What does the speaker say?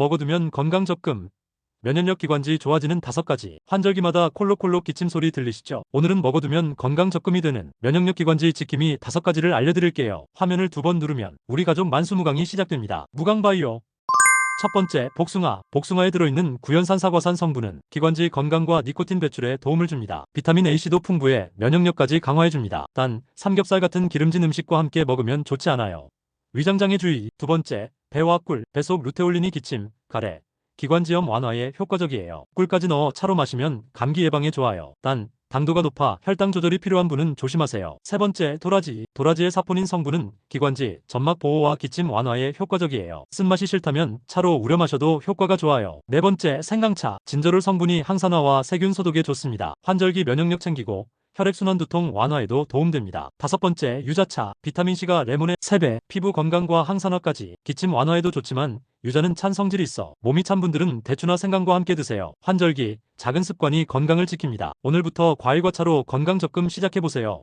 먹어두면 건강 적금. 면역력 기관지 좋아지는 다섯 가지. 환절기마다 콜록콜록 기침 소리 들리시죠? 오늘은 먹어두면 건강 적금이 되는 면역력 기관지 지킴이 다섯 가지를 알려드릴게요. 화면을 두 번 누르면 우리 가족 만수무강이 시작됩니다. 무강바이오. 첫 번째, 복숭아. 복숭아에 들어있는 구연산 사과산 성분은 기관지 건강과 니코틴 배출에 도움을 줍니다. 비타민 A씨도 풍부해 면역력까지 강화해줍니다. 단, 삼겹살 같은 기름진 음식과 함께 먹으면 좋지 않아요. 위장장애 주의. 두 번째, 배와 꿀. 배속 루테올린이 기침, 가래, 기관지염 완화에 효과적이에요. 꿀까지 넣어 차로 마시면 감기 예방에 좋아요. 단, 당도가 높아 혈당 조절이 필요한 분은 조심하세요. 세 번째, 도라지. 도라지의 사포닌 성분은 기관지, 점막 보호와 기침 완화에 효과적이에요. 쓴맛이 싫다면 차로 우려 마셔도 효과가 좋아요. 네 번째, 생강차. 진저롤 성분이 항산화와 세균 소독에 좋습니다. 환절기 면역력 챙기고 혈액순환 두통 완화에도 도움됩니다. 다섯 번째, 유자차. 비타민C가 레몬의 3배, 피부 건강과 항산화까지 기침 완화에도 좋지만 유자는 찬 성질이 있어 몸이 찬 분들은 대추나 생강과 함께 드세요. 환절기, 작은 습관이 건강을 지킵니다. 오늘부터 과일과 차로 건강 적금 시작해보세요.